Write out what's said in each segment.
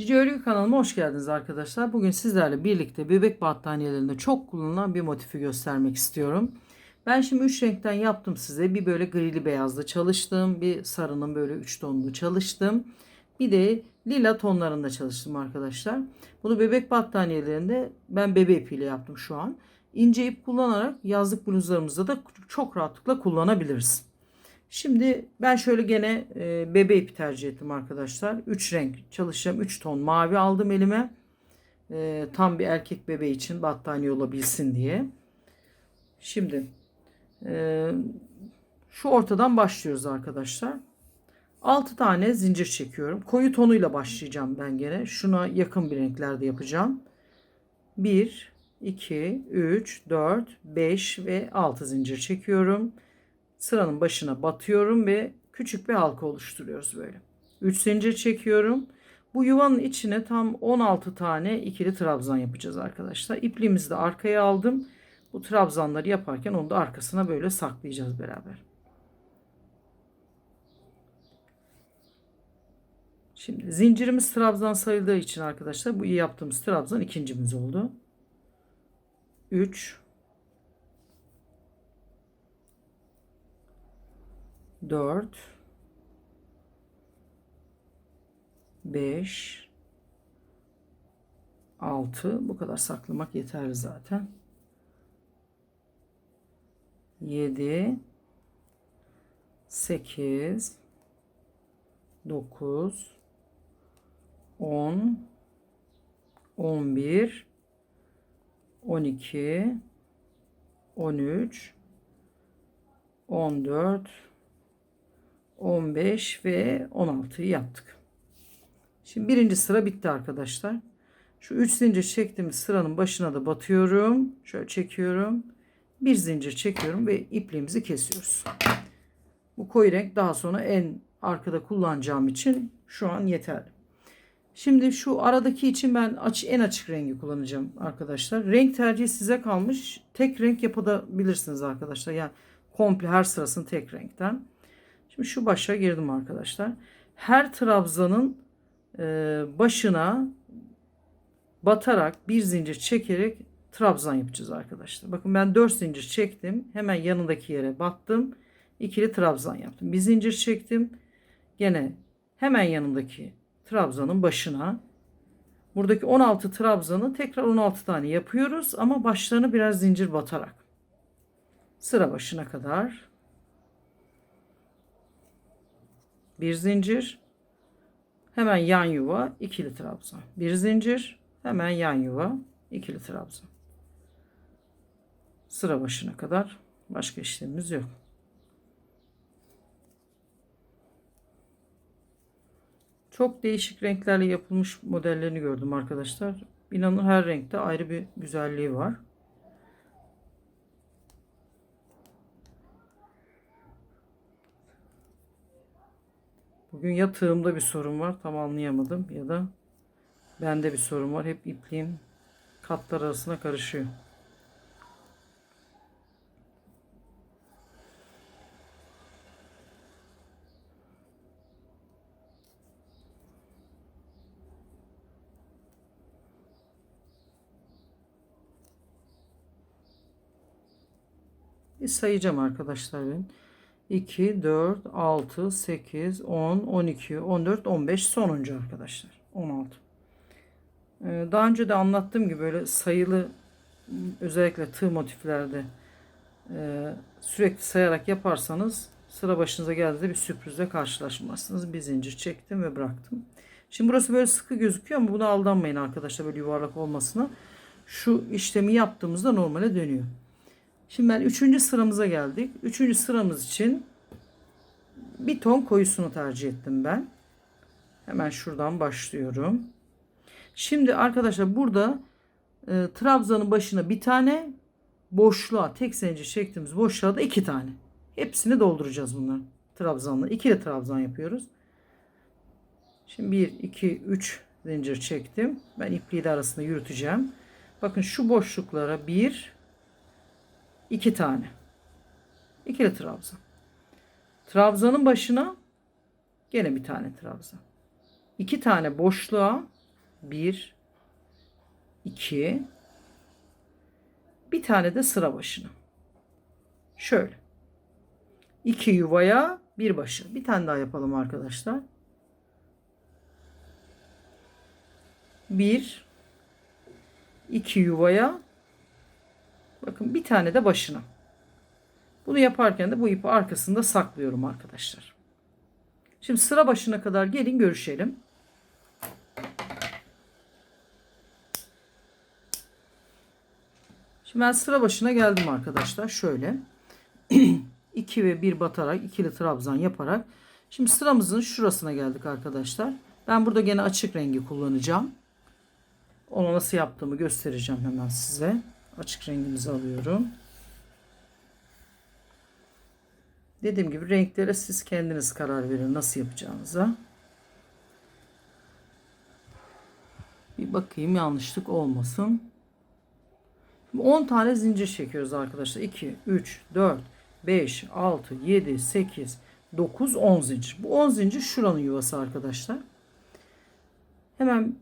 Cici Örgü kanalıma hoş geldiniz arkadaşlar. Bugün sizlerle birlikte bebek battaniyelerinde çok kullanılan bir motifi göstermek istiyorum. Ben şimdi 3 renkten yaptım size. Bir böyle grili beyazlı çalıştım. Bir sarının böyle 3 tonlu çalıştım. Bir de lila tonlarında çalıştım arkadaşlar. Bunu bebek battaniyelerinde ben bebe ipiyle yaptım şu an. İnce ip kullanarak yazlık bluzlarımızda da çok rahatlıkla kullanabiliriz. Şimdi ben şöyle gene e, bebe ipi tercih ettim arkadaşlar. 3 renk çalışacağım. 3 ton mavi aldım elime. E, tam bir erkek bebe için battaniye olabilsin diye. Şimdi e, şu ortadan başlıyoruz arkadaşlar. 6 tane zincir çekiyorum. Koyu tonuyla başlayacağım ben gene. Şuna yakın bir renklerde yapacağım. 1, 2, 3, 4, 5 ve 6 zincir çekiyorum sıranın başına batıyorum ve küçük bir halka oluşturuyoruz böyle. 3 zincir çekiyorum. Bu yuvanın içine tam 16 tane ikili trabzan yapacağız arkadaşlar. İpliğimizi de arkaya aldım. Bu trabzanları yaparken onu da arkasına böyle saklayacağız beraber. Şimdi zincirimiz trabzan sayıldığı için arkadaşlar bu yaptığımız trabzan ikincimiz oldu. 3 4 5 6 bu kadar saklamak yeterli zaten. 7 8 9 10 11 12 13 14 15 ve 16'yı yaptık. Şimdi birinci sıra bitti arkadaşlar. Şu 3 zincir çektiğimiz sıranın başına da batıyorum. Şöyle çekiyorum. Bir zincir çekiyorum ve ipliğimizi kesiyoruz. Bu koyu renk daha sonra en arkada kullanacağım için şu an yeterli. Şimdi şu aradaki için ben aç, en açık rengi kullanacağım arkadaşlar. Renk tercihi size kalmış. Tek renk yapabilirsiniz arkadaşlar. Yani komple her sırasını tek renkten. Şimdi şu başa girdim arkadaşlar. Her trabzanın e, başına batarak bir zincir çekerek trabzan yapacağız arkadaşlar. Bakın ben 4 zincir çektim. Hemen yanındaki yere battım. İkili trabzan yaptım. Bir zincir çektim. Gene hemen yanındaki trabzanın başına buradaki 16 trabzanı tekrar 16 tane yapıyoruz ama başlarını biraz zincir batarak sıra başına kadar bir zincir hemen yan yuva ikili trabzan. Bir zincir hemen yan yuva ikili trabzan. Sıra başına kadar başka işlemimiz yok. Çok değişik renklerle yapılmış modellerini gördüm arkadaşlar. İnanın her renkte ayrı bir güzelliği var Bugün ya tığımda bir sorun var tam anlayamadım ya da bende bir sorun var. Hep ipliğim katlar arasına karışıyor. Bir sayacağım arkadaşlar ben. 2, 4, 6, 8, 10, 12, 14, 15 sonuncu arkadaşlar. 16. Ee, daha önce de anlattığım gibi böyle sayılı özellikle tığ motiflerde e, sürekli sayarak yaparsanız sıra başınıza geldiğinde bir sürprizle karşılaşmazsınız. Bir zincir çektim ve bıraktım. Şimdi burası böyle sıkı gözüküyor ama buna aldanmayın arkadaşlar böyle yuvarlak olmasına. Şu işlemi yaptığımızda normale dönüyor. Şimdi ben üçüncü sıramıza geldik. Üçüncü sıramız için bir ton koyusunu tercih ettim ben. Hemen şuradan başlıyorum. Şimdi arkadaşlar burada e, trabzanın başına bir tane boşluğa tek zincir çektiğimiz boşluğa da iki tane. Hepsini dolduracağız bunları. Trabzanla. İkili trabzan yapıyoruz. Şimdi 1, 2, 3 zincir çektim. Ben ipliği de arasında yürüteceğim. Bakın şu boşluklara bir, iki tane. İkili trabzan. Trabzanın başına gene bir tane trabzan. İki tane boşluğa 1 2 bir tane de sıra başına. Şöyle. 2 yuvaya bir başı. Bir tane daha yapalım arkadaşlar. 1 2 yuvaya bakın bir tane de başına. Bunu yaparken de bu ipi arkasında saklıyorum arkadaşlar. Şimdi sıra başına kadar gelin görüşelim. Şimdi ben sıra başına geldim arkadaşlar. Şöyle. 2 ve 1 batarak ikili trabzan yaparak. Şimdi sıramızın şurasına geldik arkadaşlar. Ben burada gene açık rengi kullanacağım. Onu nasıl yaptığımı göstereceğim hemen size. Açık rengimizi alıyorum. Dediğim gibi renklere siz kendiniz karar verin nasıl yapacağınıza. Bir bakayım yanlışlık olmasın. 10 tane zincir çekiyoruz arkadaşlar. 2, 3, 4, 5, 6, 7, 8, 9, 10 zincir. Bu 10 zincir şuranın yuvası arkadaşlar. Hemen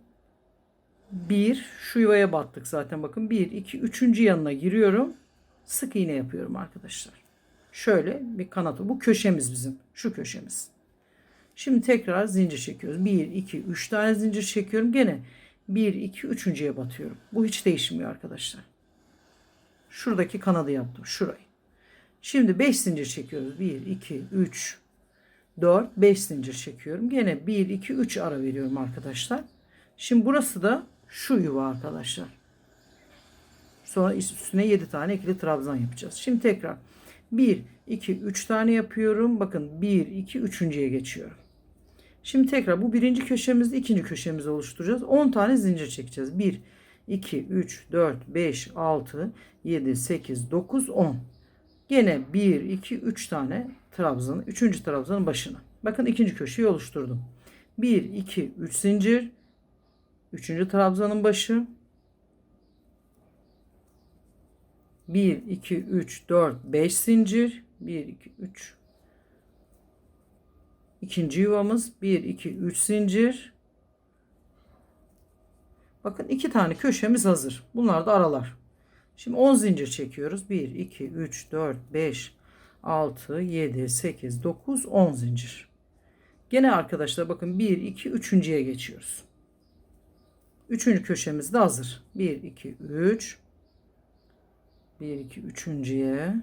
1 şu yuvaya battık zaten bakın 1 2 3. yanına giriyorum. Sık iğne yapıyorum arkadaşlar. Şöyle bir kanatı. Bu köşemiz bizim. Şu köşemiz. Şimdi tekrar zincir çekiyoruz. 1 2 3 tane zincir çekiyorum. Gene 1 2 3.'ye batıyorum. Bu hiç değişmiyor arkadaşlar. Şuradaki kanadı yaptım. Şurayı. Şimdi 5 zincir çekiyoruz. 1 2 3 4 5 zincir çekiyorum. Gene 1 2 3 ara veriyorum arkadaşlar. Şimdi burası da şu yuva arkadaşlar. Sonra üstüne 7 tane ikili trabzan yapacağız. Şimdi tekrar 1, 2, 3 tane yapıyorum. Bakın 1, 2, 3.ye geçiyorum. Şimdi tekrar bu birinci köşemizde ikinci köşemizi oluşturacağız. 10 tane zincir çekeceğiz. 1, 2, 3, 4, 5, 6, 7, 8, 9, 10. Gene 1, 2, 3 tane trabzanın, 3. trabzanın başına. Bakın ikinci köşeyi oluşturdum. 1, 2, 3 zincir. 3. trabzanın başı. 1, 2, 3, 4, 5 zincir. 1, 2, 3. İkinci yuvamız 1, 2, 3 zincir. Bakın iki tane köşemiz hazır. Bunlar da aralar. Şimdi 10 zincir çekiyoruz. 1, 2, 3, 4, 5, 6, 7, 8, 9, 10 zincir. Gene arkadaşlar bakın 1, 2, 3.ye geçiyoruz. Üçüncü köşemiz de hazır. 1, 2, 3. 1, 2, üçüncüye.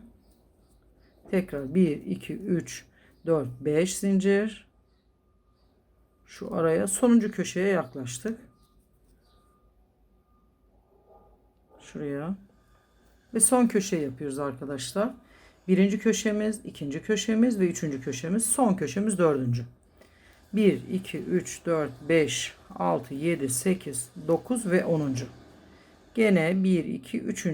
Tekrar 1, 2, 3, 4, 5 zincir. Şu araya sonuncu köşeye yaklaştık. Şuraya. Ve son köşe yapıyoruz arkadaşlar. Birinci köşemiz, ikinci köşemiz ve üçüncü köşemiz. Son köşemiz dördüncü. 1, 2, 3, 4, 5, 6, 7, 8, 9 ve 10. Gene 1, 2, 3.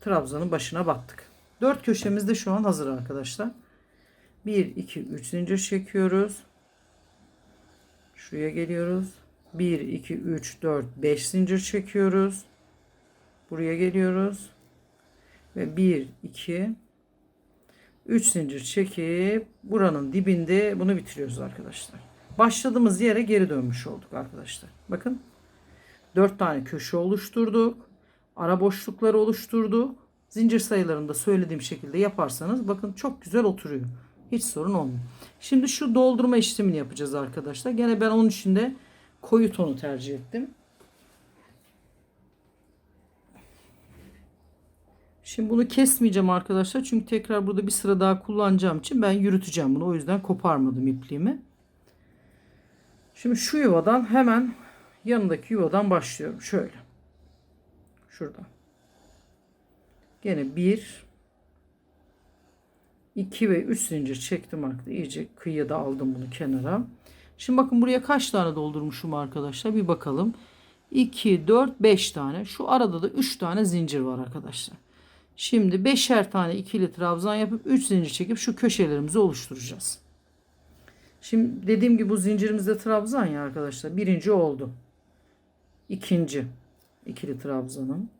trabzanın başına battık. 4 köşemiz de şu an hazır arkadaşlar. 1, 2, 3 zincir çekiyoruz. Şuraya geliyoruz. 1, 2, 3, 4, 5 zincir çekiyoruz. Buraya geliyoruz. Ve 1, 2, 3 zincir çekip buranın dibinde bunu bitiriyoruz arkadaşlar. Başladığımız yere geri dönmüş olduk arkadaşlar. Bakın 4 tane köşe oluşturduk. Ara boşlukları oluşturduk. Zincir sayılarında söylediğim şekilde yaparsanız bakın çok güzel oturuyor. Hiç sorun olmuyor. Şimdi şu doldurma işlemini yapacağız arkadaşlar. Gene ben onun için de koyu tonu tercih ettim. Şimdi bunu kesmeyeceğim arkadaşlar. Çünkü tekrar burada bir sıra daha kullanacağım için ben yürüteceğim bunu. O yüzden koparmadım ipliğimi. Şimdi şu yuvadan hemen yanındaki yuvadan başlıyorum. Şöyle. Şuradan. Gene 1 2 ve 3 zincir çektim arkadaşlar. İyice kıyıda aldım bunu kenara. Şimdi bakın buraya kaç tane doldurmuşum arkadaşlar. Bir bakalım. 2, 4, 5 tane. Şu arada da 3 tane zincir var arkadaşlar. Şimdi 5'er tane ikili trabzan yapıp 3 zincir çekip şu köşelerimizi oluşturacağız. Şimdi dediğim gibi bu zincirimizde trabzan ya arkadaşlar. Birinci oldu. İkinci ikili trabzanım.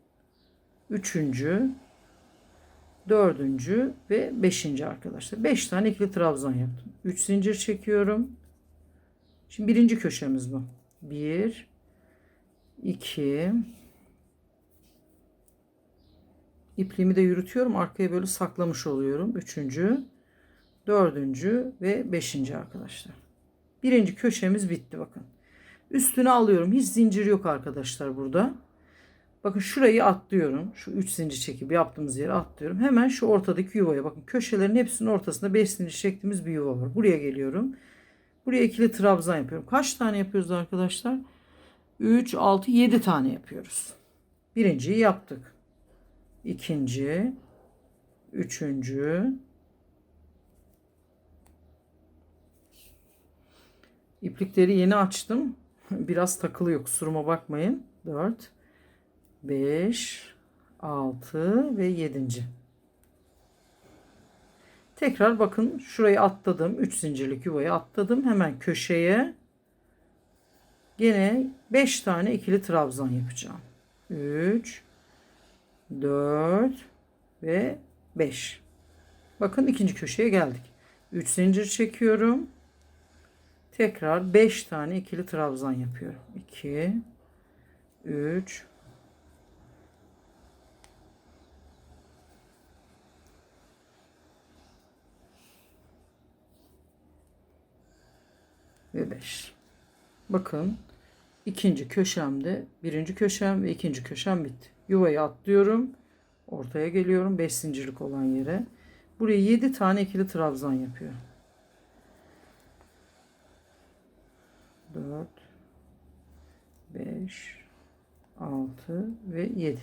Üçüncü. Dördüncü ve beşinci arkadaşlar. Beş tane ikili trabzan yaptım. Üç zincir çekiyorum. Şimdi birinci köşemiz bu. Bir, 2 ipliğimi de yürütüyorum. Arkaya böyle saklamış oluyorum. Üçüncü, dördüncü ve beşinci arkadaşlar. Birinci köşemiz bitti bakın. Üstüne alıyorum. Hiç zincir yok arkadaşlar burada. Bakın şurayı atlıyorum. Şu 3 zincir çekip yaptığımız yere atlıyorum. Hemen şu ortadaki yuvaya bakın. Köşelerin hepsinin ortasında 5 zincir çektiğimiz bir yuva var. Buraya geliyorum. Buraya ikili trabzan yapıyorum. Kaç tane yapıyoruz arkadaşlar? 3, 6, 7 tane yapıyoruz. Birinciyi yaptık. İkinci, üçüncü, İplikleri yeni açtım. Biraz takılıyor kusuruma bakmayın. 4, 5, 6 ve 7. Tekrar bakın şurayı atladım. 3 zincirlik yuvayı atladım. Hemen köşeye gene 5 tane ikili trabzan yapacağım. 3 4 ve 5. Bakın ikinci köşeye geldik. 3 zincir çekiyorum. Tekrar 5 tane ikili trabzan yapıyorum. 2 3 ve 5. Bakın ikinci köşemde birinci köşem ve ikinci köşem bitti. Yuvayı atlıyorum. Ortaya geliyorum 5 zincirlik olan yere. Buraya 7 tane ikili trabzan yapıyorum. 4 5 6 ve 7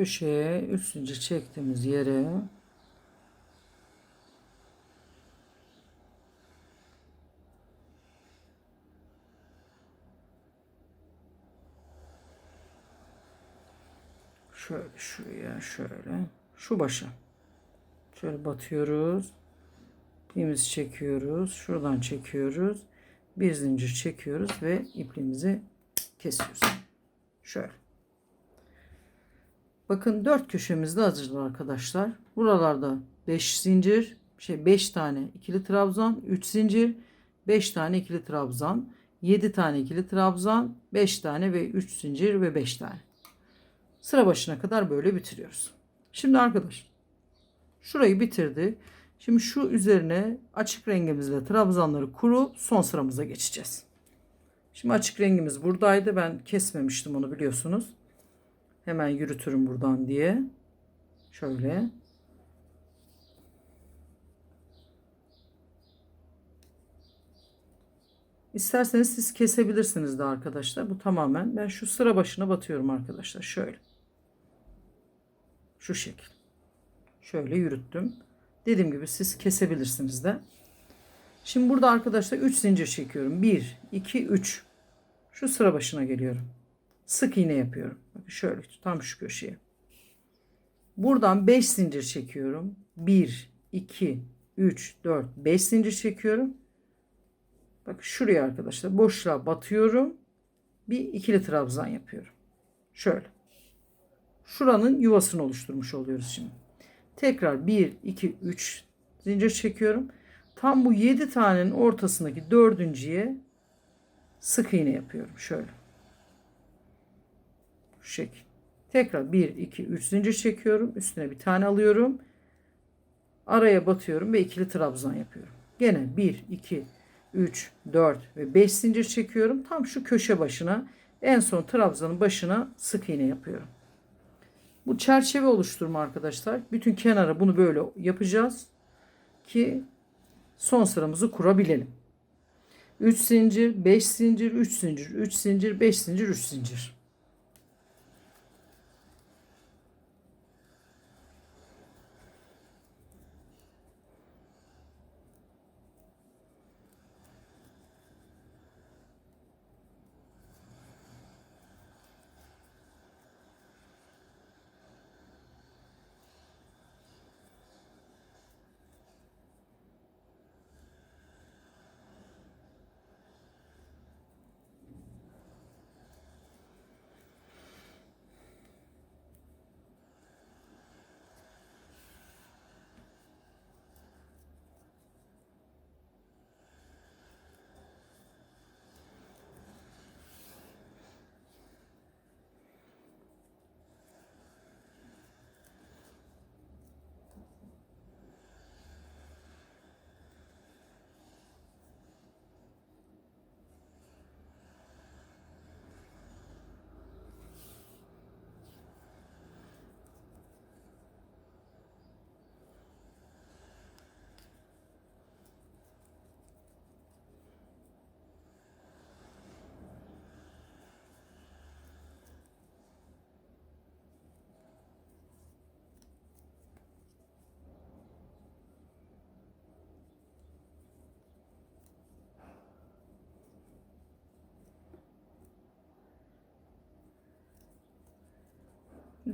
köşeye 3 zincir çektiğimiz yere şöyle şuraya şöyle şu başa. Şöyle batıyoruz. İpimizi çekiyoruz. Şuradan çekiyoruz. Bir zincir çekiyoruz ve ipliğimizi kesiyoruz. Şöyle Bakın dört köşemizde hazırlar arkadaşlar. Buralarda 5 zincir, şey 5 tane ikili trabzan, 3 zincir, 5 tane ikili trabzan, 7 tane ikili trabzan, 5 tane ve 3 zincir ve 5 tane. Sıra başına kadar böyle bitiriyoruz. Şimdi arkadaşlar şurayı bitirdi. Şimdi şu üzerine açık rengimizle trabzanları kurup son sıramıza geçeceğiz. Şimdi açık rengimiz buradaydı. Ben kesmemiştim onu biliyorsunuz. Hemen yürütürüm buradan diye. Şöyle. İsterseniz siz kesebilirsiniz de arkadaşlar. Bu tamamen ben şu sıra başına batıyorum arkadaşlar. Şöyle. Şu şekil. Şöyle yürüttüm. Dediğim gibi siz kesebilirsiniz de. Şimdi burada arkadaşlar 3 zincir çekiyorum. 1, 2, 3. Şu sıra başına geliyorum. Sık iğne yapıyorum. Bakın şöyle tam şu köşeye. Buradan 5 zincir çekiyorum. 1, 2, 3, 4, 5 zincir çekiyorum. Bak şuraya arkadaşlar boşluğa batıyorum. Bir ikili trabzan yapıyorum. Şöyle. Şuranın yuvasını oluşturmuş oluyoruz şimdi. Tekrar 1, 2, 3 zincir çekiyorum. Tam bu 7 tanenin ortasındaki dördüncüye sık iğne yapıyorum. Şöyle. Şu şekil. Tekrar 1, 2, 3 zincir çekiyorum. Üstüne bir tane alıyorum. Araya batıyorum ve ikili trabzan yapıyorum. Gene 1, 2, 3, 4 ve 5 zincir çekiyorum. Tam şu köşe başına en son trabzanın başına sık iğne yapıyorum. Bu çerçeve oluşturma arkadaşlar. Bütün kenara bunu böyle yapacağız ki son sıramızı kurabilelim. 3 zincir, 5 zincir, 3 zincir, 3 zincir, 5 zincir, 3 zincir.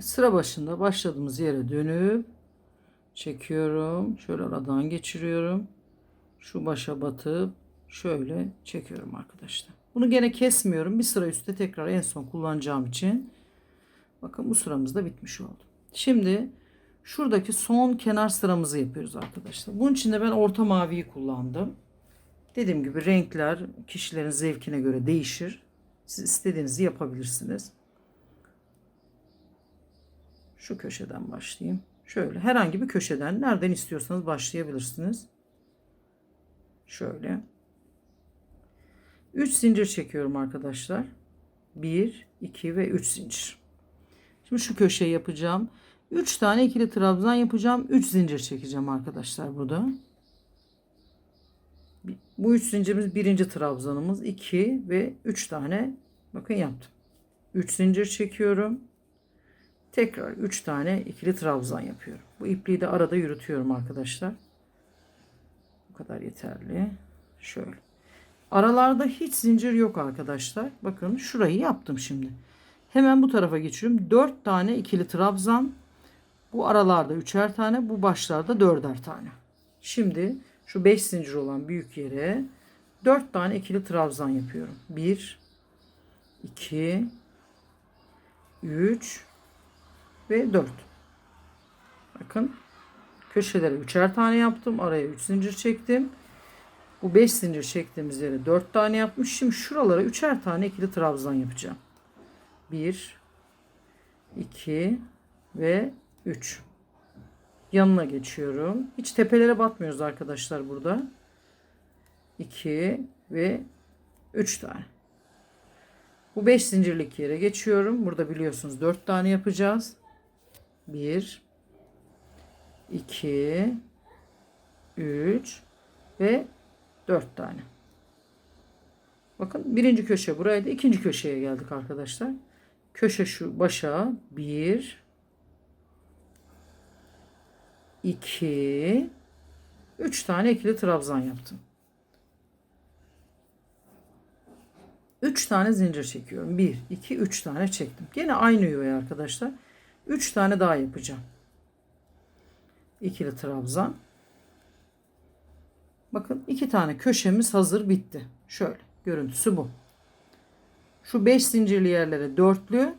Sıra başında başladığımız yere dönüp çekiyorum. Şöyle aradan geçiriyorum. Şu başa batıp şöyle çekiyorum arkadaşlar. Bunu gene kesmiyorum. Bir sıra üstte tekrar en son kullanacağım için. Bakın bu sıramız da bitmiş oldu. Şimdi şuradaki son kenar sıramızı yapıyoruz arkadaşlar. Bunun için de ben orta maviyi kullandım. Dediğim gibi renkler kişilerin zevkine göre değişir. Siz istediğinizi yapabilirsiniz. Şu köşeden başlayayım. Şöyle herhangi bir köşeden nereden istiyorsanız başlayabilirsiniz. Şöyle. 3 zincir çekiyorum arkadaşlar. 1, 2 ve 3 zincir. Şimdi şu köşeyi yapacağım. 3 tane ikili trabzan yapacağım. 3 zincir çekeceğim arkadaşlar burada. Bu 3 zincirimiz birinci trabzanımız. 2 ve 3 tane bakın yaptım. 3 zincir çekiyorum. Tekrar 3 tane ikili trabzan yapıyorum. Bu ipliği de arada yürütüyorum arkadaşlar. Bu kadar yeterli. Şöyle. Aralarda hiç zincir yok arkadaşlar. Bakın şurayı yaptım şimdi. Hemen bu tarafa geçiyorum. 4 tane ikili trabzan. Bu aralarda üçer tane, bu başlarda dörder tane. Şimdi şu 5 zincir olan büyük yere 4 tane ikili trabzan yapıyorum. 1 2 3 ve 4. Bakın köşelere üçer tane yaptım. Araya 3 zincir çektim. Bu 5 zincir çektiğimiz yere 4 tane yapmış. Şimdi şuralara üçer tane ikili trabzan yapacağım. 1 2 ve 3. Yanına geçiyorum. Hiç tepelere batmıyoruz arkadaşlar burada. 2 ve 3 tane. Bu 5 zincirlik yere geçiyorum. Burada biliyorsunuz 4 tane yapacağız. 1 2 3 ve 4 tane. Bakın birinci köşe buraydı. ikinci köşeye geldik arkadaşlar. Köşe şu başa 1 2 3 tane ikili trabzan yaptım. 3 tane zincir çekiyorum. 1 2 3 tane çektim. Gene aynı yuvaya arkadaşlar. 3 tane daha yapacağım. İkili trabzan. Bakın iki tane köşemiz hazır bitti. Şöyle görüntüsü bu. Şu 5 zincirli yerlere dörtlü,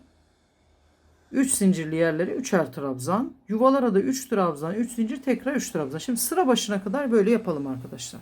3 zincirli yerlere üçer trabzan, yuvalara da 3 trabzan, 3 zincir tekrar 3 trabzan. Şimdi sıra başına kadar böyle yapalım arkadaşlar.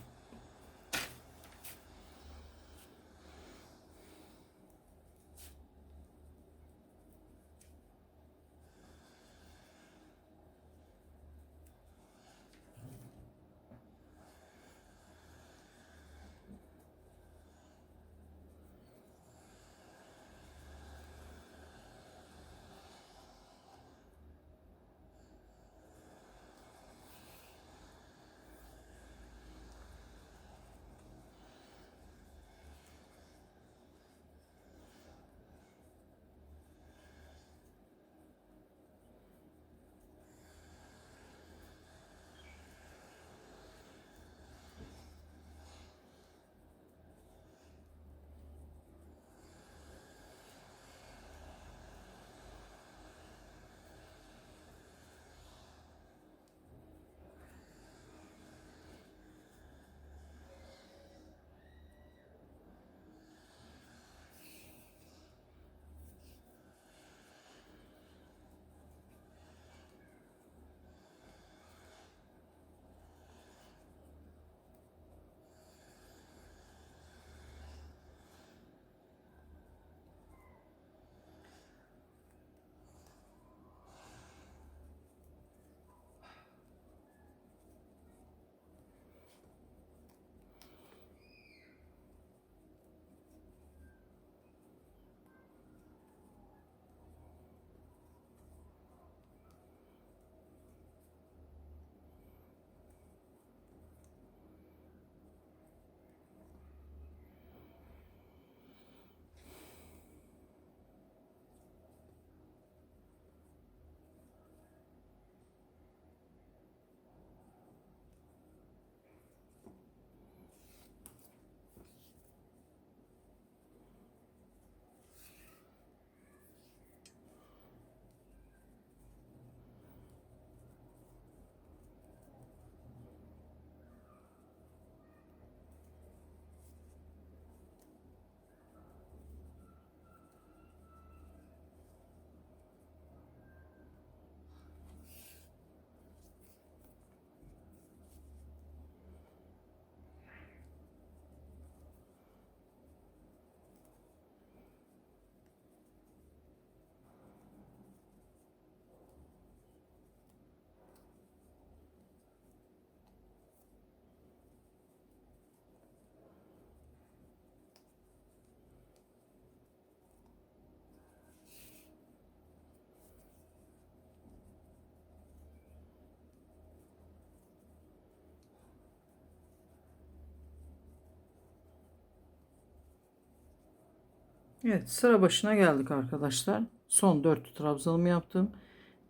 Evet sıra başına geldik arkadaşlar. Son 4 trabzanımı yaptım.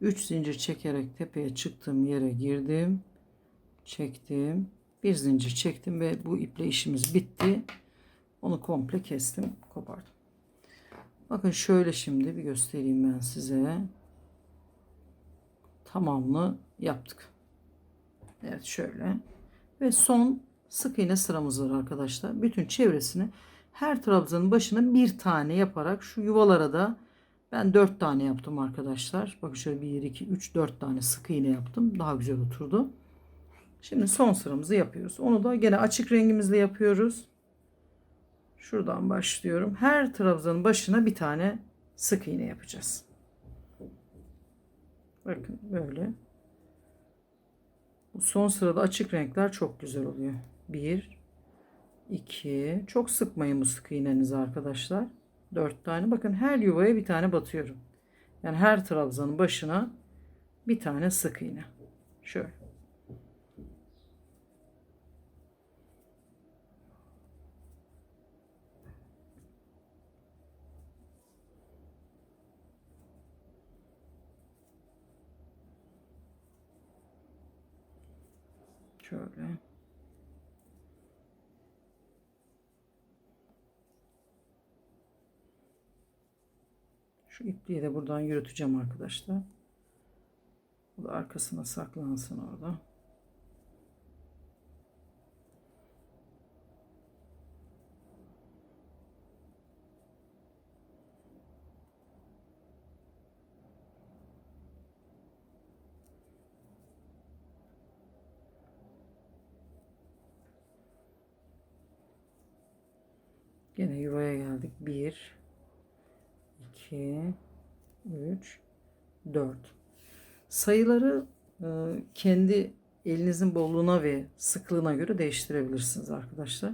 3 zincir çekerek tepeye çıktığım yere girdim. Çektim. Bir zincir çektim ve bu iple işimiz bitti. Onu komple kestim. Kopardım. Bakın şöyle şimdi bir göstereyim ben size. Tamamını yaptık. Evet şöyle. Ve son sık iğne sıramız var arkadaşlar. Bütün çevresini her trabzanın başına bir tane yaparak şu yuvalara da ben 4 tane yaptım arkadaşlar. Bakın şöyle 1, 2, 3, 4 tane sık iğne yaptım. Daha güzel oturdu. Şimdi son sıramızı yapıyoruz. Onu da gene açık rengimizle yapıyoruz. Şuradan başlıyorum. Her trabzanın başına bir tane sık iğne yapacağız. Bakın böyle. Bu son sırada açık renkler çok güzel oluyor. 1 2 çok sıkmayın bu sık iğnenizi arkadaşlar. 4 tane. Bakın her yuvaya bir tane batıyorum. Yani her trabzanın başına bir tane sık iğne. Şöyle. Şu ipliği de buradan yürüteceğim arkadaşlar. Bu da arkasına saklansın orada. Gene yuvaya geldik. 1 2 3 4 Sayıları e, kendi elinizin bolluğuna ve sıklığına göre değiştirebilirsiniz arkadaşlar.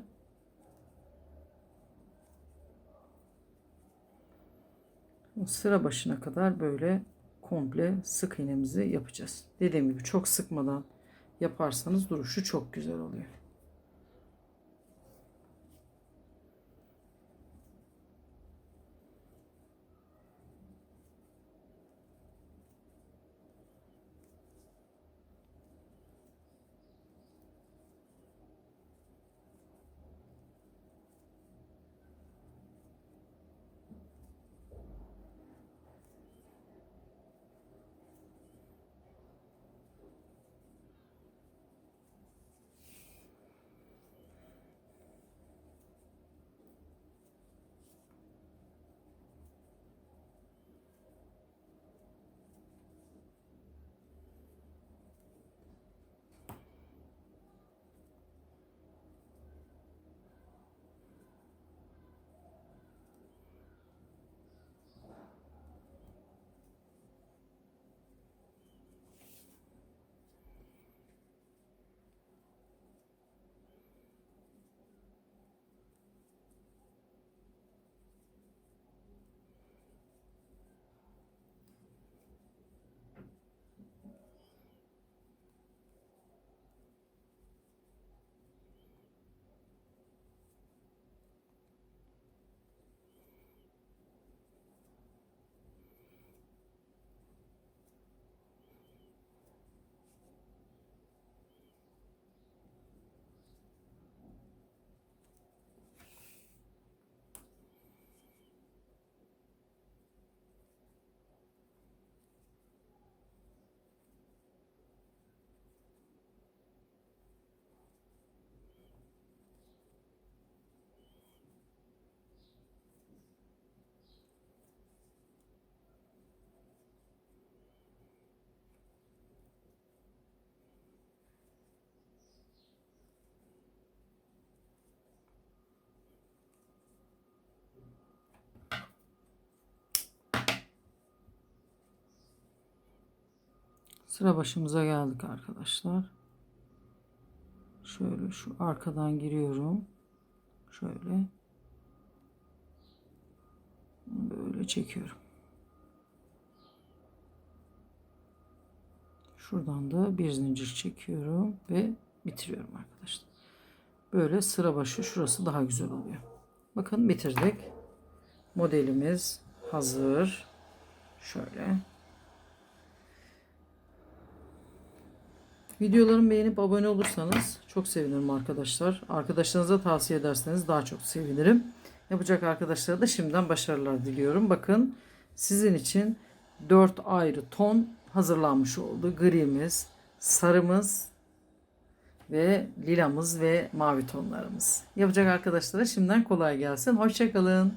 Sıra başına kadar böyle komple sık iğnemizi yapacağız. Dediğim gibi çok sıkmadan yaparsanız duruşu çok güzel oluyor. Sıra başımıza geldik arkadaşlar. Şöyle şu arkadan giriyorum. Şöyle. Böyle çekiyorum. Şuradan da bir zincir çekiyorum ve bitiriyorum arkadaşlar. Böyle sıra başı şurası daha güzel oluyor. Bakın bitirdik. Modelimiz hazır. Şöyle. Videolarımı beğenip abone olursanız çok sevinirim arkadaşlar. Arkadaşlarınıza tavsiye ederseniz daha çok sevinirim. Yapacak arkadaşlara da şimdiden başarılar diliyorum. Bakın sizin için 4 ayrı ton hazırlanmış oldu. Grimiz, sarımız ve lilamız ve mavi tonlarımız. Yapacak arkadaşlara şimdiden kolay gelsin. Hoşçakalın.